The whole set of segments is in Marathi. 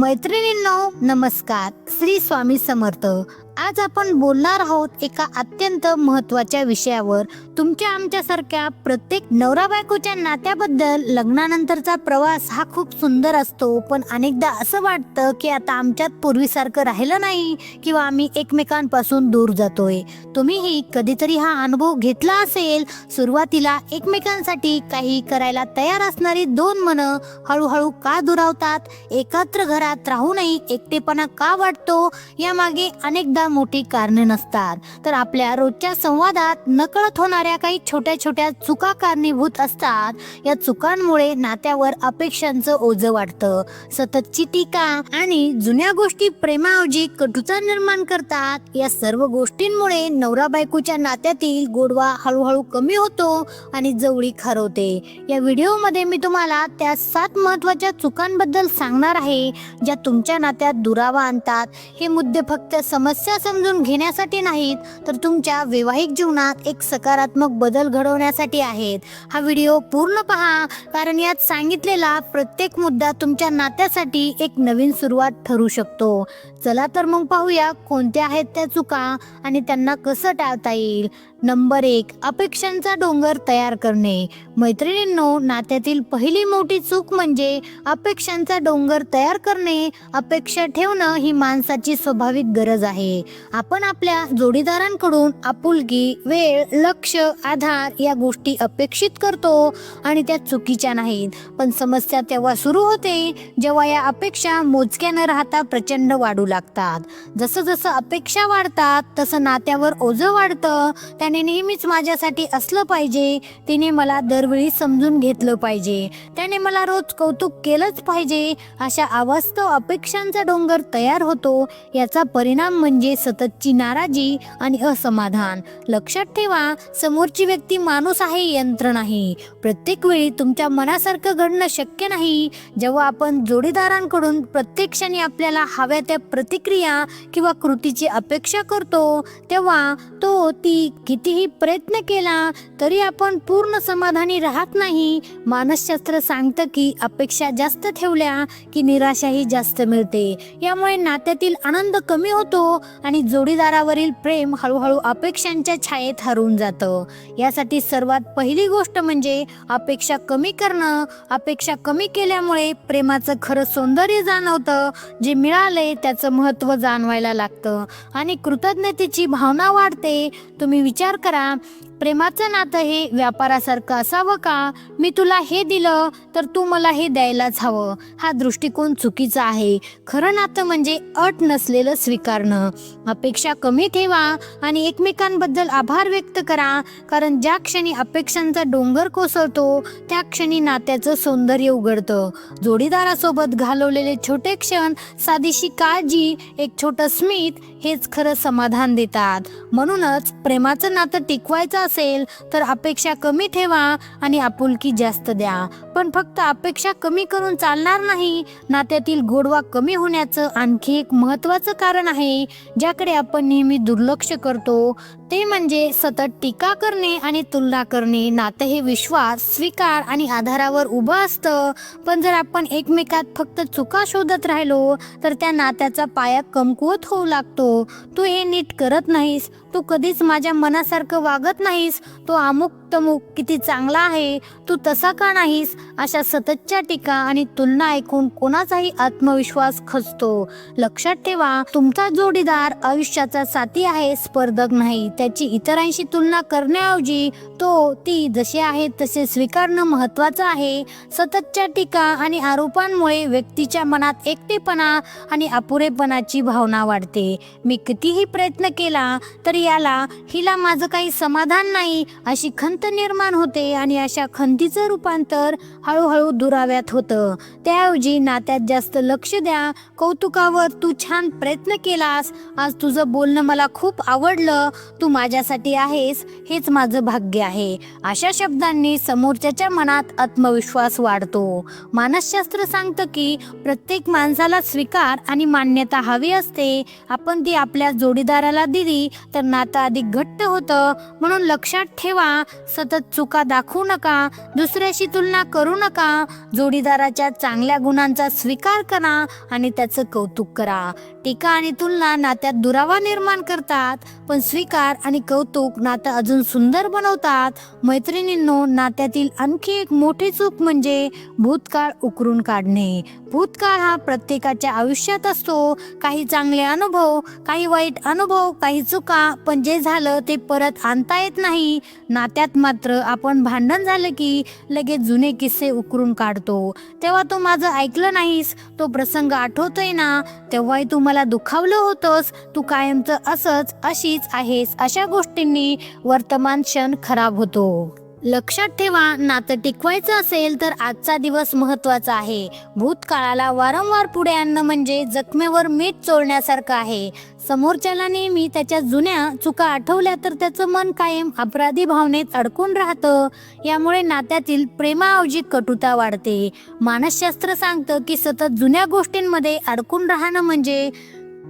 मैत्रिणींनो नमस्कार. श्री स्वामी समर्थ. आज आपण बोलणार आहोत एका अत्यंत महत्त्वाच्या विषयावर. तुमच्या आमच्यासारख्या प्रत्येक नवरा बायकोच्या नात्याबद्दल लग्नानंतरचा प्रवास हा खूप सुंदर असतो. पण अनेकदा असं वाटतं की आता आमच्यात पूर्वीसारखं राहिलं नाही किंवा आम्ही एकमेकांपासून दूर जातोय. तुम्हीही कधीतरी हा अनुभव घेतला असेल. सुरुवातीला एकमेकांसाठी काही करायला तयार असणारी दोन मनं हळूहळू का दुरावतात? एकत्र घरात राहूनही एकटेपणा का वाटतो? यामागे अनेकदा मोठी कारणे नसतात. तर आपल्या रोजच्या संवादात नकळत होणाऱ्या काही छोट्या छोट्या चुका कारणीभूत असतात. या चुकांमुळे नात्यावर अपेक्षांचं ओझं वाढतं. सततची टीका आणि जुन्या गोष्टी प्रेमाऐवजी कटुता निर्माण करतात. या सर्व गोष्टींमुळे नवरा बायकोच्या नात्यातील गोडवा हळूहळू कमी होतो आणि जवळी खारवते या व्हिडिओमध्ये मी तुम्हाला त्या सात महत्त्वाच्या चुकांबद्दल सांगणार आहे ज्या तुमच्या नात्यात दुरावा आणतात. हे मुद्दे फक्त समस्या समजून घेण्यासाठी नाहीत तर तुमच्या वैवाहिक जीवनात एक सकारात्मक बदल घडवण्यासाठी आहेत. हा व्हिडिओ पूर्ण पहा कारण यात सांगितलेला प्रत्येक मुद्दा तुमच्या नात्यासाठी एक नवीन सुरुवात ठरू शकतो. चला तर मग पाहूया कोणत्या आहेत त्या चुका आणि त्यांना कसं टाळता येईल. नंबर एक अपेक्षांचा डोंगर तयार करणे. मैत्रिणींनो नात्यातील पहिली मोठी चूक म्हणजे अपेक्षांचा डोंगर तयार करणे अपेक्षा ठेवणं ही माणसाची स्वाभाविक गरज आहे. आपण आपल्या जोडीदारांकडून आपुलकी वेळ लक्ष आधार या गोष्टी अपेक्षित करतो आणि त्या चुकीच्या नाहीत. पण समस्या तेव्हा सुरू होते जेव्हा या अपेक्षा मोजक्या न राहता प्रचंड वाढू लागतात. जसं जसं अपेक्षा वाढतात तसं नात्यावर ओझं वाढतं. त्याने नेहमीच माझ्यासाठी असलं पाहिजे तिने मला दरवेळी समजून घेतलं पाहिजे. त्याने मला रोज कौतुक केलंच पाहिजे. अशा अवास्तव अपेक्षांचा डोंगर तयार होतो. याचा परिणाम म्हणजे सततची नाराजी आणि असमाधान. लक्षात ठेवा समोरची व्यक्ती माणूस आहे यंत्र नाही. प्रत्येक वेळी तुमच्या मनासारखं घडणं शक्य नाही. जेव्हा आपण जोडीदारांकडून प्रत्येक क्षणी आपल्याला हव्या त्या प्रतिक्रिया किंवा कृतीची अपेक्षा करतो तेव्हा तो ती कितीही प्रयत्न केला तरी आपण पूर्ण समाधानी राहत नाही. मानसशास्त्र सांगतं की अपेक्षा जास्त ठेवल्या की निराशाही जास्त मिळते. यामुळे नात्यातील आनंद कमी होतो आणि जोडीदारावरील प्रेम हळूहळू अपेक्षांच्या छायेत हरवून जातं. यासाठी सर्वात पहिली गोष्ट म्हणजे अपेक्षा कमी करणं. अपेक्षा कमी केल्यामुळे प्रेमाचं खरं सौंदर्य जाणवतं. जे मिळाले त्याचं महत्त्व जाणवायला लागतं. आणि कृतज्ञतेची भावना वाढते. तुम्ही विचार करा प्रेमाचं नातं हे व्यापारासारखं असावं का? मी तुला हे दिलं तर तू मला हे द्यायलाच हवं. हा दृष्टिकोन चुकीचा आहे. खरं नातं म्हणजे अट नसलेलं स्वीकारणं. अपेक्षा कमी ठेवा आणि एकमेकांबद्दल आभार व्यक्त करा कारण ज्या क्षणी अपेक्षांचा डोंगर कोसळतो त्या क्षणी नात्याचं सौंदर्य उघडतं. जोडीदारासोबत घालवलेले छोटे क्षण साधीशी काळजी एक छोटं स्मित हेच खरं समाधान देतात. म्हणूनच प्रेमाचं नातं टिकवायचं असेल तर अपेक्षा कमी ठेवा आणि आपुलकी जास्त द्या. पण फक्त अपेक्षा कमी करून चालणार नाही. नात्यातील गोडवा कमी होण्याचं आणखी एक महत्त्वाचं कारण आहे ज्याकडे आपण नेहमी दुर्लक्ष करतो. ते म्हणजे सतत टीका करणे आणि तुलना करणे. नातं हे विश्वास स्वीकार आणि आधारावर उभं असतं. पण जर आपण एकमेकात फक्त चुका शोधत राहिलो तर त्या नात्याचा पाया कमकुवत होऊ लागतो. तू हे नीट करत नाहीस. तू कधीच माझ्या मनासारखं वागत नाहीस. तो अमुक तमुक किती चांगला आहे तू तसा का नाहीस? अशा सततच्या टीका आणि तुलना ऐकून कोणाचाही आत्मविश्वास खचतो. लक्षात ठेवा तुमचा जोडीदार आयुष्याचा साथी आहे स्पर्धक नाही. त्याची इतरांशी तुलना करण्याऐवजी तो ती जसे आहे तसे स्वीकारणं महत्वाचं आहे. सततच्या टीका आणि आरोपांमुळे व्यक्तीच्या मनात एकटेपणा आणि अपुरेपणाची भावना वाढते. मी कितीही प्रयत्न केला तरी याला हिला माझं काही समाधान नाही अशी खंत निर्माण होते आणि अशा खंतीचं रूपांतर हळूहळू दुराव्यात होतं. त्याऐवजी नात्यात जास्त लक्ष द्या कौतुकावर तू छान प्रयत्न केलास आज तुझं बोलणं मला खूप आवडलं तू माझ्यासाठी आहेस हेच माझं भाग्य आहे. अशा शब्दांनी समोरच्याच्या मनात आत्मविश्वास वाढतो. मानसशास्त्र सांगतं की प्रत्येक माणसाला स्वीकार आणि मान्यता हवी असते. आपण ती आपल्या जोडीदाराला दिली तर नातं अधिक घट्ट होतं. म्हणून लक्षात ठेवा सतत चुका दाखवू नका दुसऱ्याशी तुलना करू नका जोडीदाराच्या चांगल्या गुणांचा स्वीकार करा आणि त्याचं कौतुक करा. टीका आणि तुलना नात्यात दुरावा निर्माण करतात पण स्वीकार आणि कौतुक नातं अजून सुंदर बनवतात. मैत्रिणींनो नात्यातील आणखी एक मोठी चूक म्हणजे भूतकाळ उकरून काढणे. भूतकाळ हा प्रत्येकाच्या आयुष्यात असतो. काही चांगले अनुभव काही वाईट अनुभव काही चुका पण जे झालं ते परत आणता येत नाही. नात्यात मात्र आपण भांडण झालं की लगेच जुने किस्से उकरून काढतो. तेव्हा तू माझं ऐकलं नाहीस तो प्रसंग आठवतोय ना? तेव्हाही तू मला दुखावलं होतंस तू कायमचं असंच अशीच आहेस अशा गोष्टींनी वर्तमान क्षण खराब होतो. लक्षात ठेवा नातं टिकवायचं असेल तर आजचा दिवस महत्त्वाचा आहे. भूतकाळाला वारंवार पुढे आणणं म्हणजे जखमेवर मीठ चोळण्यासारखं आहे. समोरच्याला नेहमी त्याच्या जुन्या चुका आठवल्या तर त्याचं मन कायम अपराधी भावनेत अडकून राहतं. यामुळे नात्यातील प्रेमाऐवजी कटुता वाढते. मानसशास्त्र सांगतं की सतत जुन्या गोष्टींमध्ये अडकून राहणं म्हणजे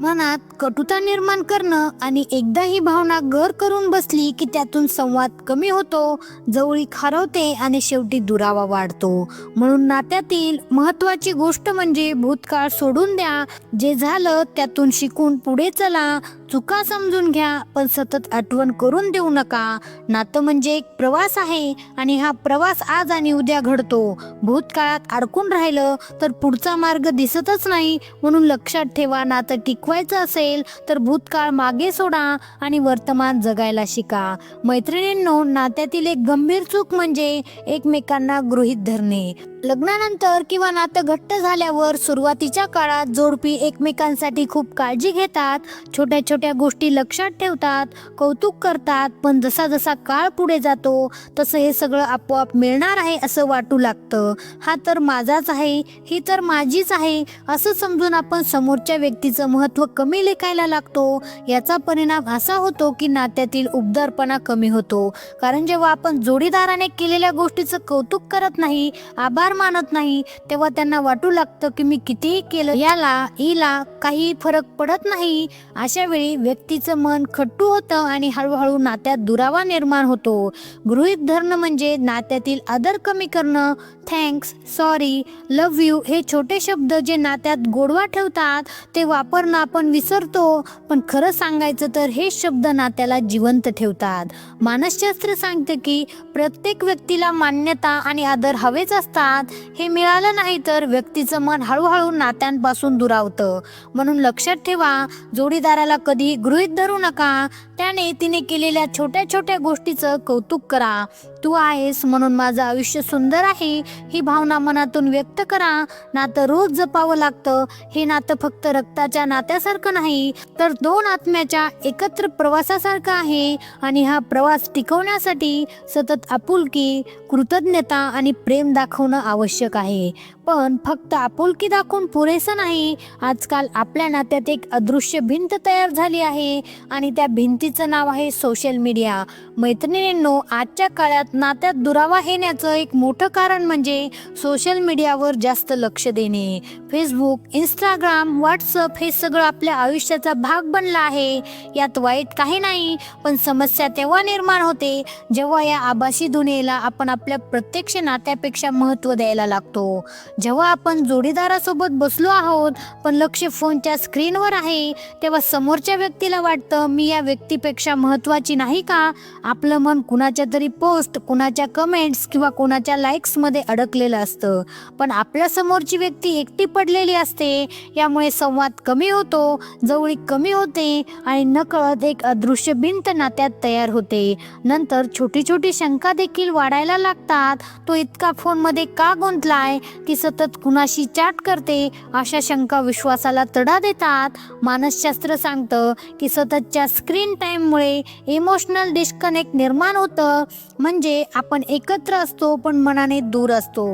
मनात कटुता निर्माण करणं आणि एकदा ही भावना गर करून बसली की त्यातून संवाद कमी होतो जवळीक हरवते आणि शेवटी दुरावा वाढतो. म्हणून नात्यातील महत्वाची गोष्ट म्हणजे भूतकाळ सोडून द्या. जे झालं त्यातून शिकून पुढे चला. चुका समजून घ्या पण सतत आठवण करून देऊ नका. नातं म्हणजे एक प्रवास आहे आणि हा प्रवास आज आणि उद्या घडतो. भूतकाळात अडकून राहिलं तर पुढचा मार्ग दिसतच नाही. म्हणून लक्षात ठेवा नातं टिकवायचं असेल तर भूतकाळ मागे सोडा आणि वर्तमान जगायला शिका. मैत्रिणींनो नात्यातील एक गंभीर चूक म्हणजे एकमेकांना गृहीत धरणे. लग्नानंतर किंवा नातं घट्ट झाल्यावर सुरुवातीच्या काळात जोडपी एकमेकांसाठी खूप काळजी घेतात छोट्या छोट्या गोष्टी लक्षात ठेवतात कौतुक करतात पण जसा जसा काळ पुढे जातो तसं हे सगळं आपोआप मिळणार आहे असं वाटू लागतं. हा तर माझाच आहे ही तर माझीच आहे असं समजून आपण समोरच्या व्यक्तीचं महत्त्व कमी लेखायला लागतो. याचा परिणाम असा होतो की नात्यातील उबदारपणा कमी होतो. कारण जेव्हा आपण जोडीदाराने केलेल्या गोष्टीचं कौतुक करत नाही आभार मानत नाही तेव्हा त्यांना वाटू लागतं की मी कितीही केलं याला हिला काही फरक पडत नाही. अशा वेळी व्यक्तीचं मन खट्टू होतं आणि हळूहळू नात्यात दुरावा निर्माण होतो. गृहित धरणं म्हणजे नात्यातील आदर कमी करणं. थँक्स सॉरी लव यू हे छोटे शब्द जे नात्यात गोडवा ठेवतात ते वापरणं आपण विसरतो. पण खरं सांगायचं तर हे शब्द नात्याला जिवंत ठेवतात. मानसशास्त्र सांगतं की प्रत्येक व्यक्तीला मान्यता आणि आदर हवेच असतात. हे मिळालं नाही तर व्यक्तीचं मन हळूहळू नात्यांपासून दुरावतं. म्हणून लक्षात ठेवा जोडीदाराला कधी गृहीत धरू नका त्याने तिने केलेल्या छोट्या छोट्या गोष्टीचं कौतुक करा. तू आहेस म्हणून माझं आयुष्य सुंदर आहे. ही भावना मनातून व्यक्त करा. नातं रोज जपावं लागतं. हे नातं फक्त रक्ताच्या नात्यासारखं नाही तर दोन आत्म्याच्या एकत्र प्रवासासारखं आहे. आणि हा प्रवास टिकवण्यासाठी सतत आपुलकी कृतज्ञता आणि प्रेम दाखवणं आवश्यक आहे. पण फक्त आपुलकी दाखवून पुरेसं नाही. आजकाल आपल्या नात्यात एक अदृश्य भिंत तयार झाली आहे आणि त्या तिचं नाव आहे सोशल मीडिया मैत्रिणींनो आजच्या काळात नात्यात दुरावा येण्याचं एक मोठं कारण म्हणजे सोशल मीडियावर जास्त लक्ष देणे. फेसबुक इंस्टाग्राम व्हॉट्सअप हे सगळं आपल्या आयुष्याचा भाग बनला आहे. यात वाईट काही नाही पण समस्या तेव्हा निर्माण होते जेव्हा या आभासी दुनियेला आपण आपल्या प्रत्यक्ष नात्यापेक्षा महत्त्व द्यायला लागतो. जेव्हा आपण जोडीदारासोबत बसलो आहोत पण लक्ष फोनच्या स्क्रीनवर आहे तेव्हा समोरच्या व्यक्तीला वाटतं मी या व्यक्ती व्यक्तीपेक्षा महत्त्वाची नाही का? आपलं मन कुणाच्या तरी पोस्ट कुणाच्या कमेंट्स किंवा कुणाच्या लाईक्समध्ये अडकलेलं असतं. पण आपल्या समोरची व्यक्ती एकटी पडलेली असते. यामुळे संवाद कमी होतो जवळीक कमी होते आणि नकळत एक अदृश्य भिंत नात्यात तयार होते. नंतर छोटी छोटी शंका देखील वाढायला लागतात. तो इतका फोनमध्ये का गुंतलाय? ती सतत कुणाशी चॅट करते अशा शंका विश्वासाला तडा देतात. मानसशास्त्र सांगतं की सततच्या स्क्रीन टाईममुळे इमोशनल डिस्कनेक्ट निर्माण होतं. म्हणजे आपण एकत्र असतो पण मनाने दूर असतो.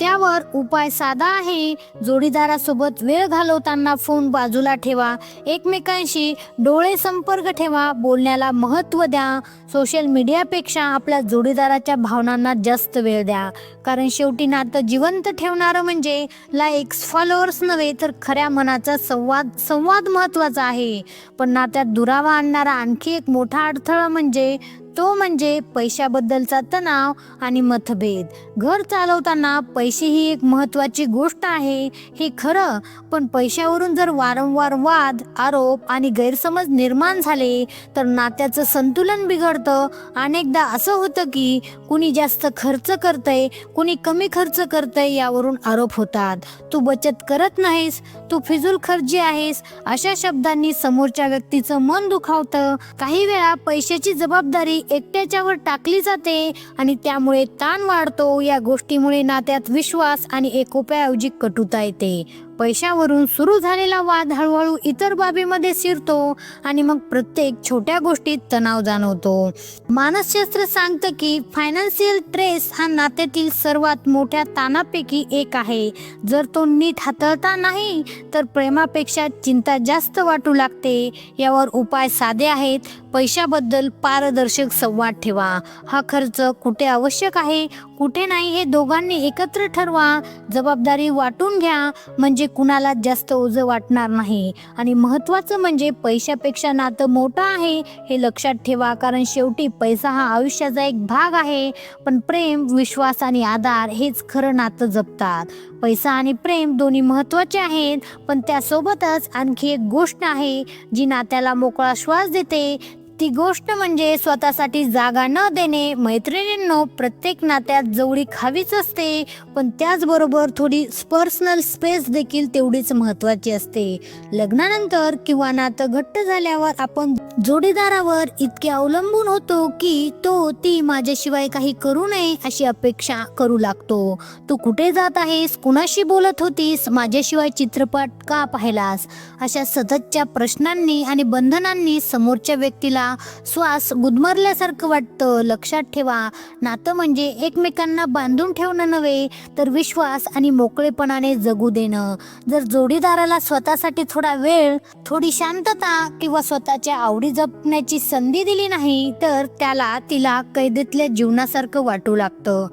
त्यावर उपाय साधा आहे. जोडीदारासोबत वेळ घालवताना फोन बाजूला ठेवा. एकमेकांशी डोळे संपर्क ठेवा. बोलण्याला महत्त्व द्या. सोशल मीडियापेक्षा आपल्या जोडीदाराच्या भावनांना जास्त वेळ द्या. कारण शेवटी नातं जिवंत ठेवणारं म्हणजे लाईक्स फॉलोअर्स नव्हे तर खऱ्या मनाचा संवाद संवाद महत्त्वाचा आहे. पण नात्यात दुरावा आणणारा आणखी एक मोठा अडथळा म्हणजे तो म्हणजे पैशाबद्दलचा तणाव आणि मतभेद. घर चालवताना पैसे ही एक महत्वाची गोष्ट आहे हे खरं. पण पैशावरून जर वारंवार वाद आरोप आणि गैरसमज निर्माण झाले तर नात्याचं संतुलन बिघडतं. अनेकदा असं होतं की कुणी जास्त खर्च करतंय कुणी कमी खर्च करतंय यावरून आरोप होतात. तू बचत करत नाहीस तू फिजूल खर्ची आहेस अशा शब्दांनी समोरच्या व्यक्तीचं मन दुखावतं. काही वेळा पैशाची जबाबदारी एकट्याच्यावर टाकली जाते आणि त्यामुळे ताण वाढतो. या गोष्टीमुळे नात्यात विश्वास आणि एकोप्याऐवजी कटुता येते. पैशावरून सुरू झालेला वाद हळूहळू इतर बाबीमध्ये शिरतो आणि मग प्रत्येक छोट्या गोष्टीत तणाव जाणवतो. मानसशास्त्र सांगतं की फायनान्शियल ट्रेस हा नात्यातील सर्वात मोठ्या ताणापैकी एक आहे. जर तो नीट हाताळता नाही तर प्रेमापेक्षा चिंता जास्त वाटू लागते. यावर उपाय साधे आहेत. पैशाबद्दल पारदर्शक संवाद ठेवा. हा खर्च कुठे आवश्यक आहे कुठे नाही हे दोघांनी एकत्र ठरवा. जबाबदारी वाटून घ्या. म्हणजे म्हणजे कुणाला जास्त ओझं वाटणार नाही. आणि महत्त्वाचं म्हणजे पैशापेक्षा नातं मोठं आहे हे लक्षात ठेवा. कारण शेवटी पैसा हा आयुष्याचा एक भाग आहे. पण प्रेम विश्वास आणि आधार हेच खरं नातं जपतात. पैसा आणि प्रेम दोन्ही महत्त्वाचे आहेत पण त्यासोबतच आणखी एक गोष्ट आहे जी नात्याला मोकळा श्वास देते ती गोष्ट म्हणजे स्वतःसाठी जागा न देणे. मैत्रिणींनो प्रत्येक नात्यात जवळीक हवीच असते पण त्याचबरोबर थोडी पर्सनल स्पेस देखील तेवढीच महत्वाची असते. लग्नानंतर किंवा नातं घट्ट झाल्यावर आपण जोडीदारावर इतके अवलंबून होतो की तो ती माझ्याशिवाय काही करू नये अशी अपेक्षा करू लागतो. तू कुठे जात आहेस? कुणाशी बोलत होतीस? माझ्याशिवाय चित्रपट का पाहिलास? अशा सततच्या प्रश्नांनी आणि बंधनांनी समोरच्या व्यक्तीला श्वास गुदमरल्यासारखं वाटतं. लक्षात ठेवा नातं म्हणजे एकमेकांना बांधून ठेवणं नव्हे तर विश्वास आणि मोकळेपणाने जगू देणं. जर जोडीदाराला स्वतःसाठी थोडा वेळ थोडी शांतता किंवा स्वतःच्या आवडी जपण्याची संधी दिली नाही तर त्याला तिला कैदेतल्या जीवनासारखं वाटू लागतं.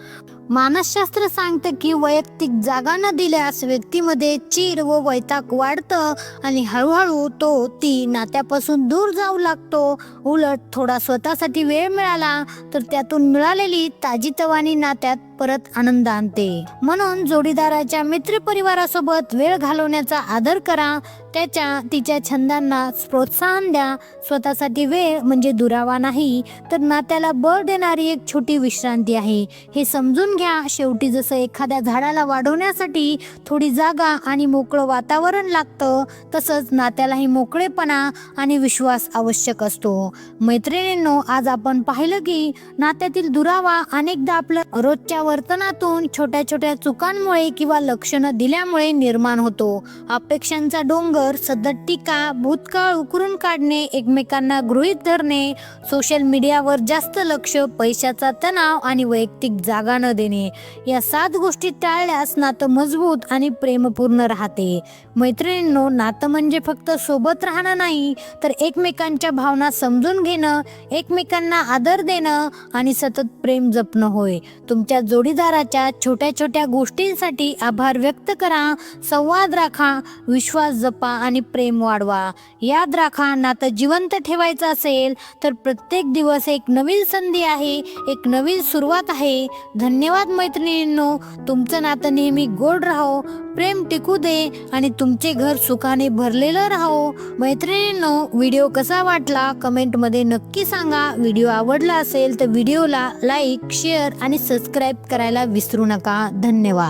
मानसशास्त्र सांगतं की वैयक्तिक जागा न दिल्यास व्यक्तीमध्ये चीर व वैताग वाढतं आणि हळूहळू तो ती नात्यापासून दूर जाऊ लागतो. उलट थोडा स्वतःसाठी वेळ मिळाला तर त्यातून मिळालेली ताजीतवानी नात्यात परत आनंद आणते. म्हणून जोडीदाराच्या मित्र परिवारासोबत वेळ घालवण्याचा आदर करा. त्याच्या तिच्या छंदांना प्रोत्साहन द्या. स्वतःसाठी वेळ म्हणजे दुरावा नाही तर नात्याला बळ देणारी एक छोटी विश्रांती आहे. हे समजून घ्या शेवटी जसं एखाद्या झाडाला वाढवण्यासाठी थोडी जागा आणि मोकळं वातावरण लागतं तसंच नात्यालाही मोकळेपणा आणि विश्वास आवश्यक असतो. मैत्रिणींनो आज आपण पाहिलं की नात्यातील दुरावा अनेकदा आपलं रोजच्या वर्तनातून छोट्या छोट्या चुकांमुळे किंवा लक्षणं दिल्यामुळे निर्माण होतो. अपेक्षांचा डोंगर सतत टीका भूतकाळ उकरून काढणे एकमेकांना गृहीत धरणे सोशल मीडियावर जास्त लक्ष पैशाचा तणाव आणि वैयक्तिक जागा न देणे या सात गोष्टी टाळल्यास नातं मजबूत आणि प्रेमपूर्ण राहते. मैत्रिणींनो नातं म्हणजे फक्त सोबत राहणं नाही तर एकमेकांच्या भावना समजून घेणं एकमेकांना आदर देणं आणि सतत प्रेम जपणं होय. तुमच्या जोडीदाराच्या छोट्या छोट्या गोष्टींसाठी आभार व्यक्त करा. संवाद राखा विश्वास जपा आणि प्रेम वाढवा. याद राखा नातं जिवंत ठेवायचं असेल तर प्रत्येक दिवस एक नवीन संधी आहे एक नवीन सुरुवात आहे. धन्यवाद मैत्रिणींनो तुमचं नातं नेहमी गोड राहो. प्रेम टिकू दे आणि तुमचे घर सुखाने भरलेलं राहो. मैत्रिणींनो व्हिडिओ कसा वाटला? कमेंटमध्ये नक्की सांगा. व्हिडिओ आवडला असेल तर व्हिडिओला लाईक शेअर आणि सबस्क्राईब करायला विसरू नका. धन्यवाद.